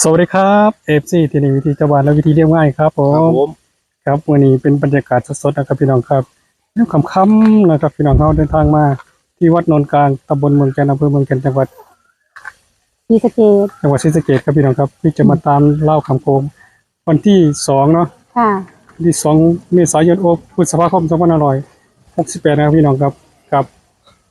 สวัสดีครับเอฟซีที่นี่วิธีจังหวัดและวิธีเรียบง่ายครับผครับมผมครับวันนี้เป็นบรรยากาศสดๆนะครับพี่น้องครับเรื่องค่ำๆนะครับพี่น้องเขาเดินทางมา ที่วัดโนนกลางตำบลเมืองจันทร์อำเภอเมืองจันทร์จังหวัดศรีสะเกดจังหวัดศรีสะเกษครับพี่น้องครับที่จะมาตามเล่าคำโคมวันที่สองเนาะค่ะวันที่สองเมษายนโอพุทธภาคมสองพันห้าร้อยหกสิบแปดนะครับพี่น้องครับกับ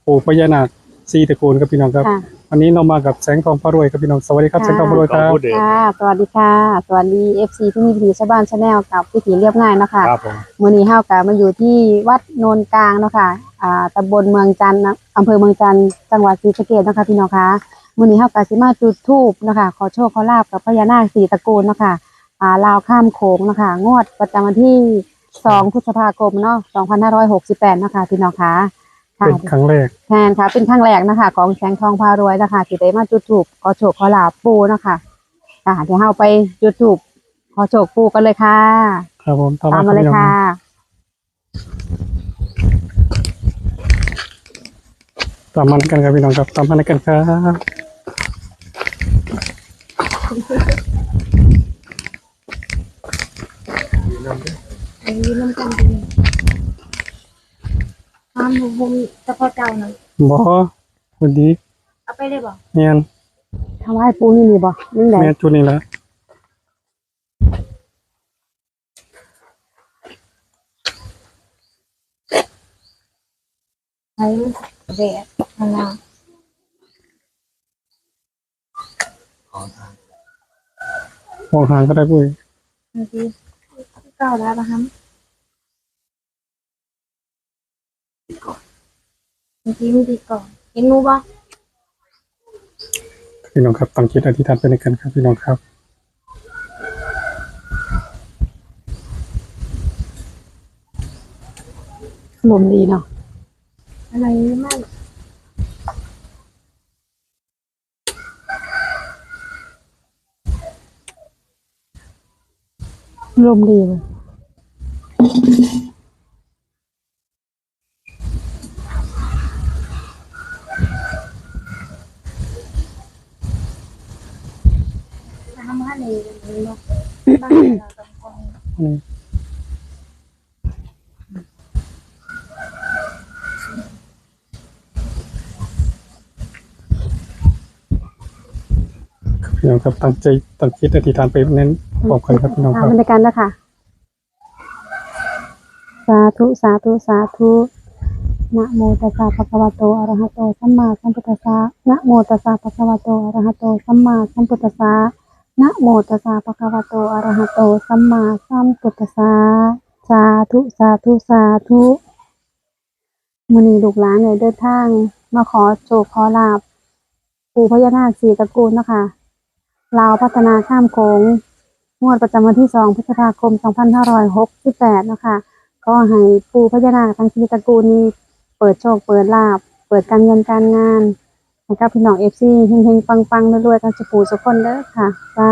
ปู่พญานาคสีตระกูลครับพี่น้องครับ ค่ะ วันนี้เรามากับแสงทองพระรวยครับพี่น้องสวัสดีครับค่ะแสงทองพระรวยครับพูดเองค่ะ สวัสดีค่ะ สวัสดีเอฟซีที่มีวิถีชาวบ้านชาแนลกับวิถีเรียบง่ายเนาะคะครับผมมื่อนี้เฮากะมาอยู่ที่วัดโนนกลางเนาะค่ะอ่าตำบลเมืองจันทร์นะอำเภอเมืองจันทร์จังหวัดศรีสะเกษเนาะคะพี่น้องคะมื่อนี้เฮากะสิมาจุดธูปเนาะคะขอโชคขอลาบกับพญานาคสีตระกูลเนาะคะอ่าลาวข้ามโขงเนาะคะงวดประจำวันที่สองพฤษภาคมเนาะสองพันห้าร้อยหกสิบแปดเนาะคะพี่น้องคะ ค่ะเป็นครั้งแรกแทนค่ะ เป็นครั้งแรกนะคะ ของแสงทองพารวยนะคะที่ได้มาจุดถูกขอโชคขอลาบปูนะคะค่ะเดี๋ยวเราไปจุดถูกขอโชคปูกันเลยค่ะ ครับผมตามมาเลยรับพี่น้องค่ะตามมันกันครับพี่น้องครับตามมันกันครับไปยืนน้ำกันดีห้ามบุมเฉพาะเจ้านะบอวันดีเอาไปเลยบอกเนียนทำไมปูนี่มีบ่นี่ไหนแม่จุดนี้ละใช้แดดมะนาวมองหางก็ได้ปุ้ยบางทีเก้าแล้วนะครับ บางทีมีดีก่อนเห็นงูบ่พี่น้องครับตั้งจิตอธิษฐานไปในกันครับพี่น้องครับลมดีเนาะอะไรมากลมดีเลย น้ำมันเลยเลยเนาะบ้านเราต้องคอยนี่พี่น้องครับตั้งใจตั้งจิตอธิษฐานไปนั้นบอกกันครับพี่น้องครัมบมาด้วยกันนะคะสาธุสาธุสาธุนะโมตัสสะภะคะวะโตอะระหะโตสัมมาสัมพุทธัสสะนะโมตัสสะภะคะวะโตอะระหะโตสัมมาสัมพุทธัสสะ นะโมตัสสะภะคะวะโตอะระหะโตสัมมาสัมพุทธัสสะสาธุสาธุสาธุมือนีลูกหลานเนี่ยเดินทาง มาขอโชคขอลาบปู่พญานาคสีตระกูลนะคะลาวพัฒนาข้ามโขงงวดประจำวันที่2พฤษภาคม 2568 นะคะ ก็ให้ปูพญานาคทั้งชีวิตตระกูลนี้ เปิดโชคเปิดลาบ เปิดการเงินการงาน ให้กับพี่น้องเอฟซีเฮงๆปังๆรวยๆกันสุปูสุกคนเด้อค่ะสา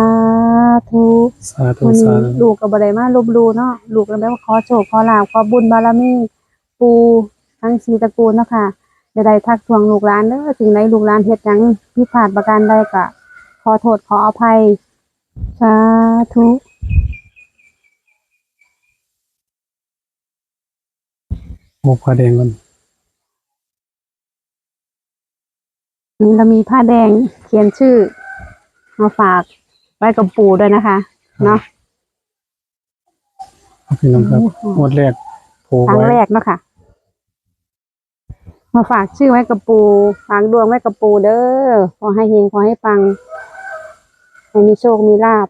ธุสาธุวันสานี้ธุลูกกับบไดมาลบหลูเนาะลูกแล้วแบบขอโชคขอลาบขอบุญบารมีปูทั้งชีวิตตระกูลเนาะค่ะใดๆทักทวงลูกหลานเด้อสิ่งใดลูกหลานเฮ็ดหยังผิดพลาดประการใดก็ขอโทษขออภัยสาธุโมกผ้าแดงกันนี่ เรามีผ้าแดงเขียนชื่อ มาฝากไว้กับปู่ด้วยนะคะ เนาะครับพี่น้องครับงวดแรกโผล่ครั้งไว้แรกเนาะค่ะ มาฝากชื่อไว้กับปู่ฝากดวงไว้กับปู่เด้อขอให้เฮงขอให้ปังให้มีโชคมีลาบ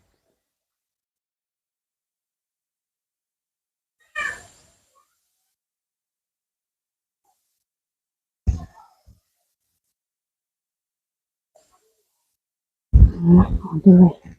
ขอด้วย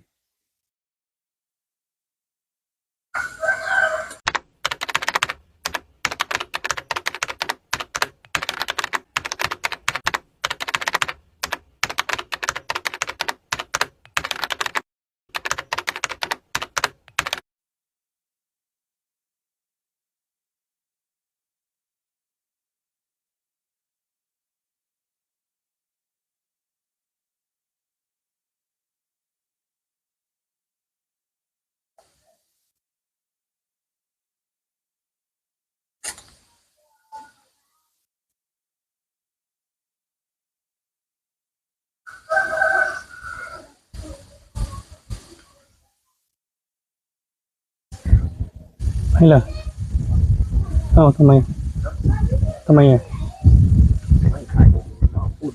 ให้เหรอเอ้าทำไมทำไมอะไม่ขายเราพูด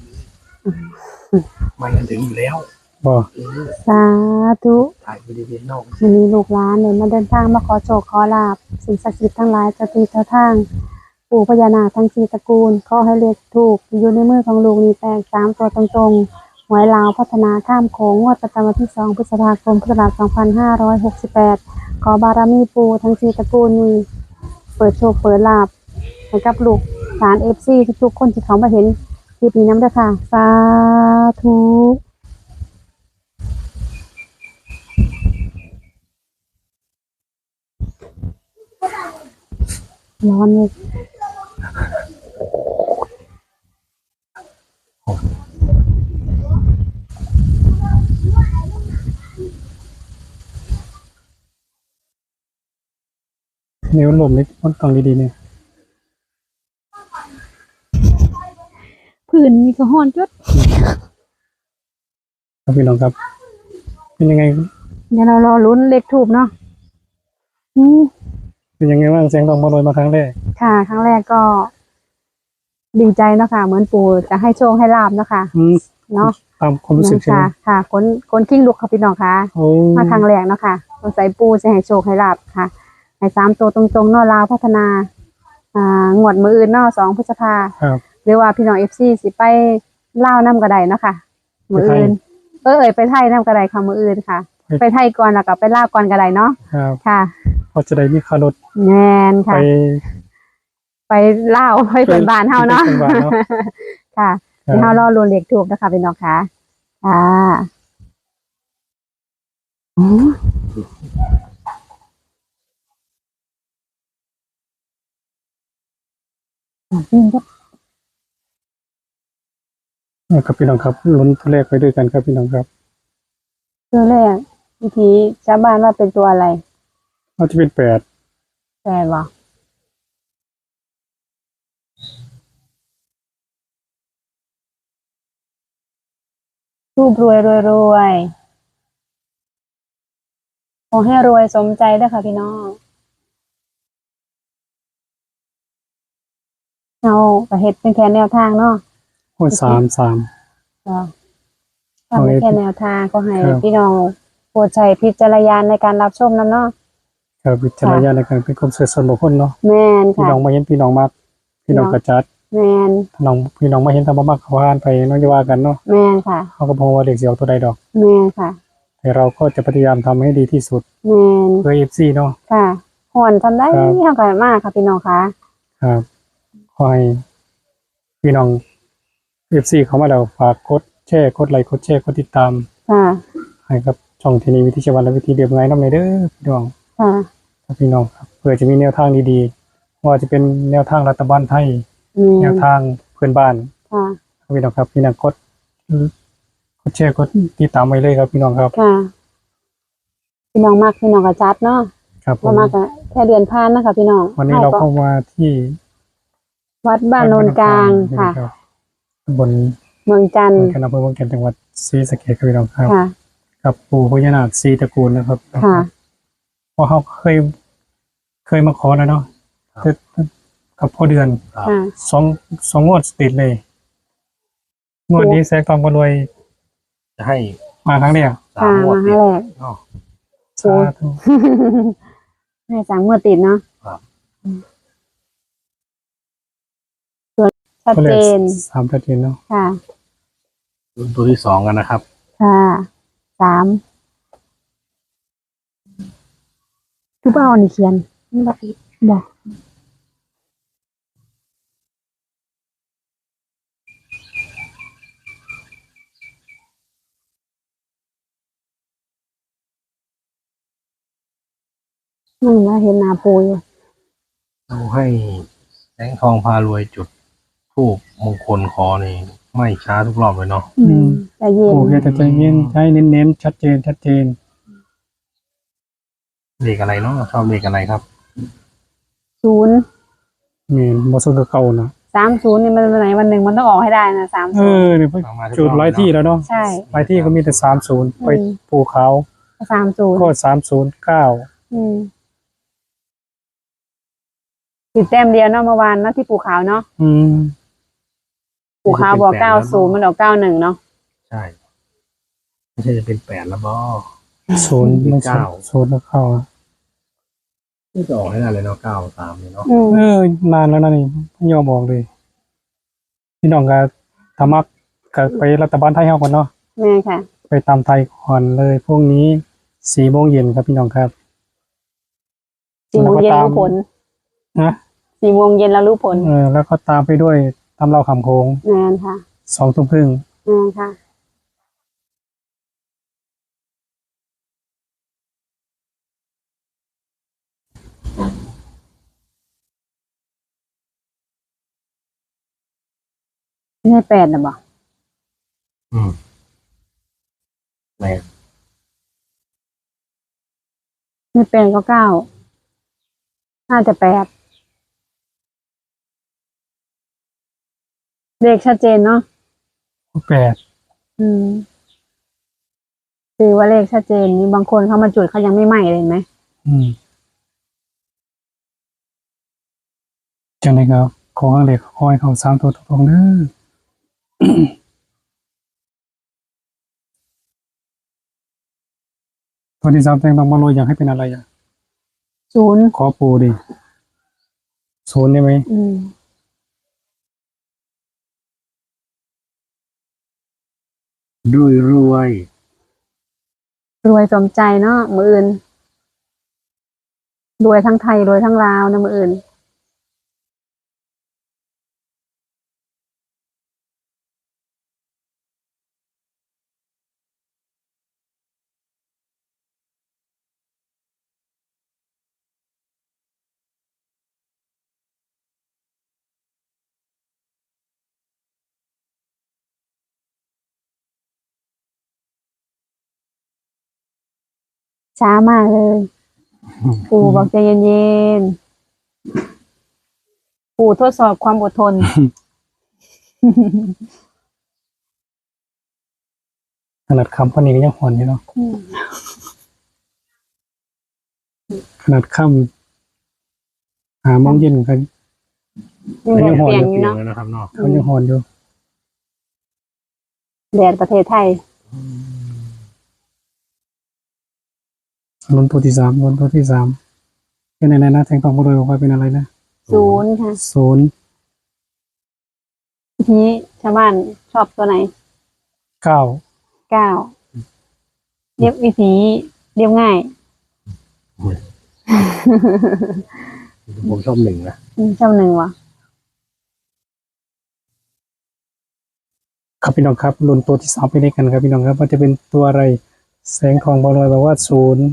มันถึงอยู่แล้วบอกเออสาธุถ่ายบริเวณนอกวันนี้ลูกหลานเนี่ยมาเดินทางมาขอโชคขอลาบสิ่งศักดิ์สิทธิ์ทั้งหลายเจะตีเจ้าทาง ปู่พญานาคทั้งสี่ตระกูลขอให้เลขถูก อยู่ในมือของลูกนี่แตกสามตัวตรงๆหวยลาวพัฒนาข้ามโขงงวดประจำวันที่สองพฤษภาคมพุทธศักราช2568 ขอบารมีปูทั้งสี่ตระกูลนี้เปิดโชคเปิดลาบให้กับลูกหลานเอฟซีทุกๆคนที่เขามาเห็นคลิปนี้น้ำด้อค่ะ สาธุร้อนเลย นิ้วลมนี่มันต้องดีๆเนี่ยผื่นนี่ก็ห้อนจุดครับพี่น้องครับ เป็นยังไง เดี๋ยวเรารอลุ้นเลขทูบเนาะอืมเป็นยังไงบ้างเสียงทองมาลอยมาครั้งแรก ค่ะ ครั้งแรกก็ดีใจเนาะค่ะ เหมือนปู่จะให้โชคให้ลาบเนาะค่ะอืมเนาะตามความรู้สึกใช่ไหมค่ะค่ะคนคนขิ้งลุกค่ะพี่น้องค่ะโอ้มาครั้งแรกเนาะค่ะสงสัยปู่จะให้โชคให้ลาบค่ะ ให้สามตัวตรงๆเนาะลาวพัฒนา อ่างวดมืออื่นเนาะสองพฤษภาครับ หรือว่าพี่น้องเอฟซีสิไปเล่าวน้ำกระไดเนาะค่ะ มือไปไทยอื่น เออเอยไปไทยน้ำกระไดค่ะมืออื่นค่ะ ไป ไปไทยก่อนแล้วก็ไปลาวก่อนกระไดเนาะครับค่ะพอจะได้มีคารถแน่นไป ค่ะ ไปเล่าวไปเป็นบ้านเฮาเนาะ ไปเป็นบ้านเนาะ ค่ะครัเดี๋ยวเฮาบรอรุนเล็กถูกนะคะพี่น้องค่ะค่ะอ๋ ออืมก็ครับพี่น้องครับลุ้นตัวเลขไปด้วยกันครับพี่น้องครับตัวแรกวิธีชาวบ้านว่าเป็นตัวอะไรเราจะเป็นแปดแปลว่ารูปรวยรวยรวยขอให้รวยสมใจด้วยค่ะพี่น้อง เอาประเฮ็ดเป็นแค่แนวทางเนาะโอ้ยสามสามก็ทำเป็นแค่แนวทางก็ให้ครับพี่น้องโปรดใช้พิจารณญาณในการรับชมนํเนาะครับวิจารณญาณในการเป็นความเสื่อส่วนบุคคลเนาะแม่นพี่ค่ะน้องมาเห็นพี่น้องมากพี่น้องเนาะกระจัดแม่นพี่น้องพี่น้องมาเห็นทำมามากเขาว่านไปเน้องจะว่ากันเนาะแม่นค่ะเขาก็บอกว่าเด็กเสียวตัวใดดอกแม่นค่ะแต่เราก็จะพยายามทำให้ดีที่สุดแม่นเพื่อเอฟซีเนาะค่ะหอนทำได้ครับทำกันมากค่ะพี่น้องค่ะ ครับ ขอให้พี่น้องเอฟซีเขามาแล้วฝากกดแชร์กดไลค์กดแชร์กดติดตามค่ะให้กับช่องทีนี้วิธีชีวันและวิธีเดียบง่ายน้ำในเด้อพี่น้องค่ะครับพี่น้องครับเพื่อจะมีแนวทางดีๆว่าจะเป็นแนวทางรัฐบาลไทยอืมแนวทางเพื่อนบ้านค่ะครับพี่น้องครับพี่น้องกดกดแชร์กดติดตามไว้เลยครับพี่น้องครับค่ะพี่น้องมากพี่น้องกระจัดเนาะครับผมามมากะแค่เดือนผ่านนะคะพี่น้องวันนี้เราก็เข้ามาที่ วัดบ้านโนนกลางค่ะรับตำบลเมืองจันทเมืร์องกันอำเภอเมืองกันจังหวัดศรีสะเกษครับพี่น้องครับค่ะ กับปู่พญานาคสีตระกูลนะครับค่ะเพราะเขาเคยเคยมาขอแล้วเนาะแต่กับพ่อเดือนครับค่ะ สองสองงวดติดเลยงวดนี้แซกตองบรวยจะให้มาครั้งเดียวสามค่ะงวดมาติให้ดแรกเนาะสาธุ ให้สามเมื่อติดเนาะ ครับ ชัดก็เลเจยนสามชัดเจนเนาะค่ะ รุ่นตัวที่สองกันนะครับ ค่ะสามทุกเป้านี่เขียนมันบ่ผิดบอกนั่งว่าเห็นหนาปูอยู่เราให้แสงทองพารวยจุด ทูบมงคลคอนี่ไม่ช้าทุกรอบเลยเนาะอืมใจเย็นปู่แกจะใจเย็นใจเน้นๆชัดเจนชัดเจนเลขอะไรเนาะชอบเลขอะไรครับ ศูนย์เมนบอสุดเก่านะสามศูนย์นี่มันวันไหนวันหนึ่งมันต้องออกให้ได้นะสามเอศูนย์อเนี่ยเอามาทุกจุดรอบหลายที่แล้วเนาะใช่หลายที่ก็มีแต่สามศูนย์ไปอืมภูเขาสามศูนย์ก็สามศูนย์เก้าอืมติดแต้มเดียวเนาะเมื่อวานเนาะที่ปูขาวเนาะอืม ปูขาวบอกเก้าศูนย์มันออกเก้าหนึ่งเนาะใช่ไม่ใช่จะเป็นแปดแล้วบอศูนย์ไม่ใช่เก้าศูนย์แล้วเข้านี่จะออกให้ได้เลยเนาะเก้าสามเลยเนาะอืมเออนานแล้วนะนี่ไม่ยอมบอกเลยพี่น้องก็ทำมักก็ไปรัฐบาลไทยเฮาก่อนเนาะแม่ค่ะ ไปตามไทยก่อนเลยพวกนี้สี่โมงเย็นครับพี่น้องครับสี่โมงเย็นรู้ผลนะสี่โมงเย็นแล้วรู้ผลเออแล้วก็ตามไปด้วย ทำเราคำโค้งงานค่ะสองทุ่มครึ่งงานค่ะ ไม่ใช่แปดนะบอกอืมแม่ไม่แปดก็เก้าน่าจะแปด เลขชัดเจนเนาะแปดอืมคือว่าเลขชัดเจนนี่บางคนเขามาจุดเขายังไม่ไหม้เลยเห็นไหมอืมจังเลยครับขอข้างเหล็กขอให้เขาสามตัวตรงๆเด้อตอนที่สามแตงต้องมาโรยอยากให้เป็นอะไรอะศูนย์ขอปูดิศูนย์ได้ไหมอืม ด้วยรวย รวยสมใจเนาะมืออื่น รวยทั้งไทย รวยทั้งลาวนะมืออื่น ช้ามากเลย ปู่บอกใจเย็นๆ ปู่ทดสอบความอดทน ขนาดคำพอนี้ก็ยังหอนอยู่เนาะขนาดคำหาโมองเย็นกันยังไม่แดได้ดห่อเปรียงอยู่เปลี่ยนเนาะเลยนะครับเนาะเขายังหอนอยู่แดดประเทศไทย ลุ้นตัวที่สามลุ้นตัวที่สามเป็นไหนๆนะแทงทองมาโรยบอกว่าเป็นอะไรนะศูนย์ค่ะศูนย์ทีนี้ชาวบ้านชอบตัวไหนเก้าเก้าเรียบวิธีเรียบง่ายผมชอบหนึ่งนะอืมเจ้าหนึ่งวะครับพี่น้องครับลุ้นตัวที่สามไปด้วยกันครับพี่น้องครับว่าจะเป็นตัวอะไร แสงทองบอลอยบอกว่าศูนย์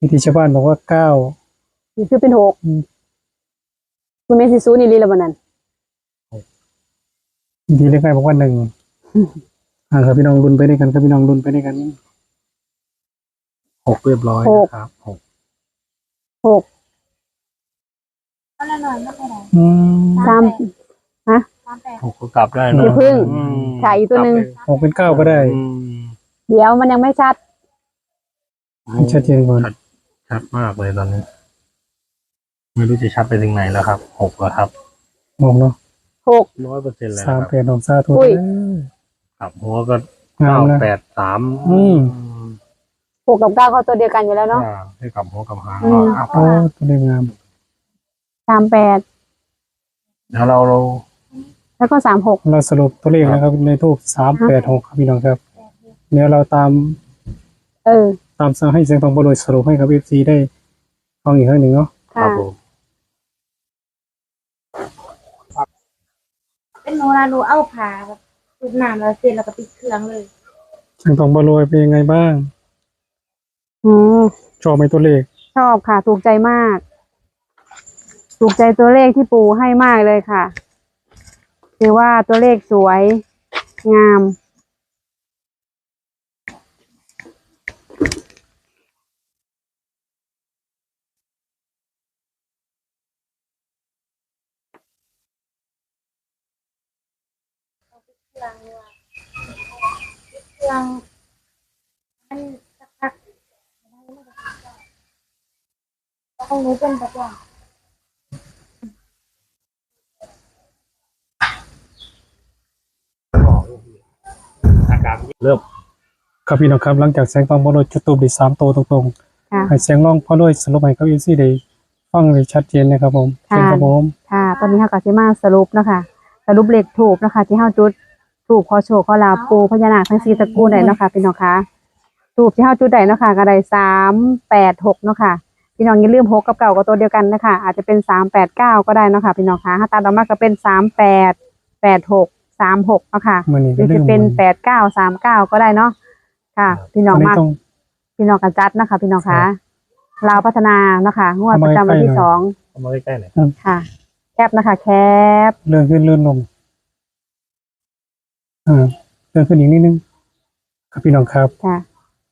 วิธีชาวบ้านบอกว่าเก้านี่คือเป็นหกอืมคุณเมสิซูนี่ลีละบันนั้นวิธีเล็กๆบอกว่าหนึ่งอ่าครับพี่น้องลุ้นไปด้วยกันครับพี่น้องลุ้นไปด้วยกันหกเรียบร้อยนะครับหกหกก็ละหน่อยไม่เป็นไรอืมสามสามแปดหกก็กลับได้อย่าเนาะพึ่งอืมถ่ายอีกตัวหนึ่งหกเป็นเก้าก็ได้อืมเดี๋ยวมันยังไม่ชัดให้ชัดเจนก่อน ชัดมากเลยตอนนี้ ไม่รู้จะชัดไปถึงไหนแล้วครับหกแล้วครับมองเนาะหกร้อยเปอร์เซ็นต์เลยสานะมครับแปดหกสาธุอุ้ยเด้อครับหัวก็งามเก้านะแปดสามอืม หกกับเก้าเขาตัวเดียวกันอยู่แล้วเนาะ อ่าให้กับหัวกับหางอืม อะโอ้ตัวเล็กงามสามแปดแล้วเราเรา แล้วก็สามหกเราสรุปตัวเลขนะครับ ในทูบสามแปดหกครับพี่น้องครับ เดี๋ยวเราตามเออ ตามสั่งให้แสงทองบอลอยสรุปให้กับเอฟซีได้ฟังอีกครั้งหนึ่งเนาะครัค่ะบผมเป็นโนราหนูเอาผ่าแบบจุดน้ำแล้วเสร็จแล้วก็ปิดเครื่องเลยแสงทองบอลอยเป็นยังไงบ้างอืมชอบไหมตัวเลขชอบค่ะ ถูกใจมาก ถูกใจตัวเลขที่ปูให้มากเลยค่ะถือว่าตัวเลขสวย งาม ลังว่าเครื่องมันสักพักต้องรู้เป็นประจำเริ่มครับพี่น้องครับหลังจากแสงฟังบอด้วยจุดตูบดีสามโตตรงๆให้แสงร้องเพราะด้วยสรุปให้เขาอินซี่ได้ฟังได้ชัดเจนนะครับผมเป็นครับผมค่ะตอนนี้เขาก็จะมาสรุปนะคะสรุปเลขถูกนะคะที่ห้าจุด ถูกขอโชคขอลาบปูพญานาคทั้งสี่ตระกูลได้เนาะค่ะพี่น้องคะถูกที่เฮาจุดได้เนาะค่ะก็ได้สามแปดหกเนาะค่ะพี่น้องอย่าลืมหกกับเก่าก็ตัวเดียวกันนะคะอาจจะเป็นสามแปดเก้าก็ได้เนาะค่ะพี่น้องคะถ้าตัดออกมาก็เป็นสามแปดแปดหกสามหกเนาะค่ะมื่อนี้หรือจะเป็นแปดเก้าสามเก้าก็ได้เนาะค่ะ พี่น้องวันนี้มากต้องพี่น้องกันจัดนะคะพี่น้องครัคะบลาวพัฒนาเนาะค่ะงวดประจำวันที่เอามาใกล้ๆหน่อยสองเอามาใกล้ๆหน่อยค่ะ แคปนะคะ แคปเลื่อนขึ้นเลื่อนลง อ่าเลื่อนขึ้นอีกนิดนึงครับพี่น้องครับค่ะ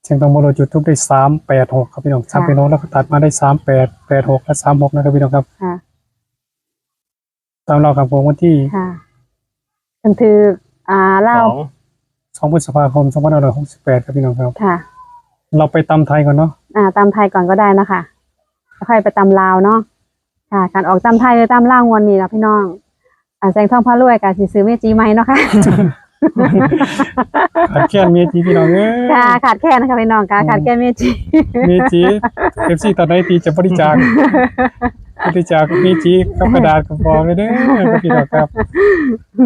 แสงทองพารวยจุดทูบได้สามแปดหกครับพี่น้องสามค่ะเป็นน้องแล้วก็ตัดมาได้สามแปดแปดหกและสามหกนะครับพี่น้องครับ ค่ะ ตามเราครับผมวันที่ค่ะถึงถืออ่าสเล่าองสองพฤษภาคมสองพันห้าร้อยหกสิบแปดครับพี่น้องครับ ค่ะ เราไปตำไทยก่อนเนาะอ่า ตามไทยก่อนก็ได้นะคะแล้วค่อยไปตามลาวเนาะค่ะ การออกตามไทยหรือตามล่างวันนี้นะพี่น้อง อ่าแสงทองพระรวยกับสีซื้อเมจีไหมเนาะค่ะ ขาดแค่เมียจีพี่น้องเอ้ยค่ะขาดแค่นะคะพี่น้องค่ะขาดแค่เมจีเมียจีเอฟซีตอนไหนตีจะบริจาคบริจาคเมียจีกับกระดาษกับฟองเลยเด้อครับพี่น้องครับ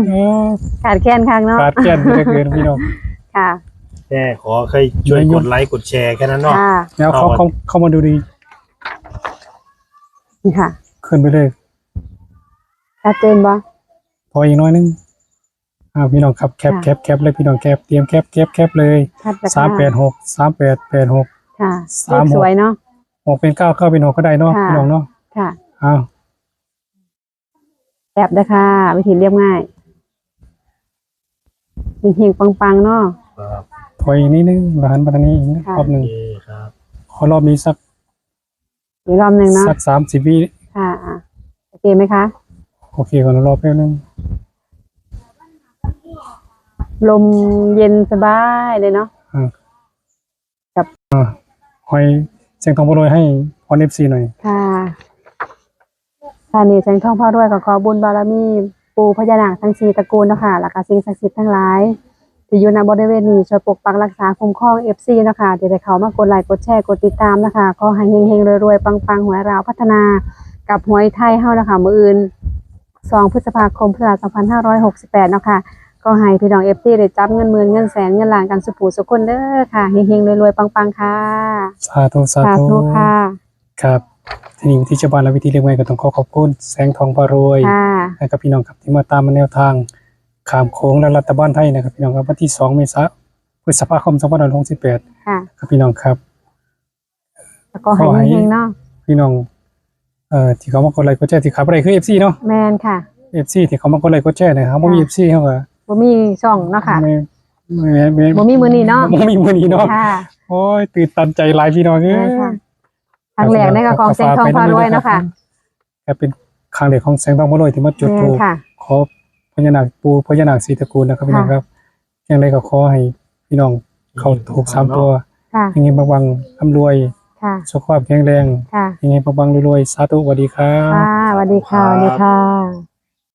เออขาดแค่นครั้งเนาะขาดแค่ไปเหลือเกินพี่น้องค่ะแค่ขอใครช่วยกดไลค์กดแชร์แค่นั้นเนาะค่ะแล้วเขาเขาเขามาดูดีนี่ค่ะขึ้นไปเลยชัดเจนบ่พออีกน้อยนึง อ่าพี่น้องครับแคปค่ะแคปแคปเลยพี่น้องแคปเตรียมแคปแคปแคปเลยชัดจะสามแปดหกสามแปดแปดหกค่ะสามเลขหกสวยเนาะหกเป็นเก้าเข้าเป็นหกก็ได้เนาะค่ะ พี่น้องเนาะค่ะอ้าวแบบเด้อค่ะวิธีเรียบง่ายเฮงๆปังๆเนาะ ครับถอยอีกนิดนึงมาหันมาทางนี้อีกนะค่ะ รอบหนึ่งโอเคครับขอรอบนี้สักอีกรอบหนึ่งเนาะสักสามสิบวิค่ะอะโอเคไหมคะโอเคก่อนรอบแป๊บนึง ลมเย็นสบายเลยเนาะหอยเสียงทองโปรยให้พรเอฟซีหน่อย ค่ะค่ะนี่แสงทองพ่อด้วยขอขอบุญบารมีปูพญานาคทั้งสี่ตระกูลเนาะคะแล้วก็สิ่งศักดิ์สิทธิ์ทั้งหลายที่อยู่ในบริเวณนี้ช่วยปกปักรักษาคุ้มครองเอฟซีนาะคะเดี๋ยวได้เขามากดไลค์กดแชร์กดติดตามนะคะขอให้เฮงๆรวยๆปังๆหวยราวพัฒนากับหวยไทยเฮานะคะมืออื่น 2 พฤษภาคมพุทธศักราช2568เนาะค่ะ ก็ให้พี่น้องเอฟซีได้จับเงินหมื่นเงินแสนเงินล้านกันสุขูสุขคนเด้อค่ะเฮงๆรวยๆปังๆค่ะสาธุสาสาธุธุค่ะ ครับทีนี้ที่ชาวบ้านและวิธีเรียกไงก็ต้องขอขอบคุณแสงทองพารวยค่ะ และกับพี่น้องครับที่มาตามมาแนวทางขามโค้งและรัฐบาลไทยนะครับพี่น้องครับวันที่สองเมษายนพฤษภาคม2568ค่ะ ครับพี่น้องครับ แล้วก็ให้ขอให้เฮงๆเนาะพี่น้องเอ่อที่เขามากดไลค์กดแชร์ที่ขับอะไรคือ FC เนาะ แมนค่ะ FC ที่เขามากดไลค์กดแชร์นะครับบ่มี FC เฮาก็ บ่มีช่องเนาะค่ะไม่ไม่ไม่บ่มีมื้อนี้เนาะ บ่มีมื้อนี้เนาะค่ะโอ้ยตื่นตันใจหลายพี่น้องเอ้ใช่ยค่ะทางแหลกในกับของแสงทองพารวยเนาะค่ะก็เป็นครั้งแรกของแสงทองพารวยที่มาจุดแมธูนปค่ะ ขอพญานาคปูพญานาคสีตระกูลนะครับพี่น้องครับอย่างไรก็ขอให้พี่น้องเขาถูกสามตัวค่ะ ยังไงบางวังร่ำรวยค่ะ สุขภาพแข็งแรงค่ะยังไงบางวังรวยๆสาธุสวัสดีครับ ค่ะสวัสดีค่ะสวัสดีค่ะ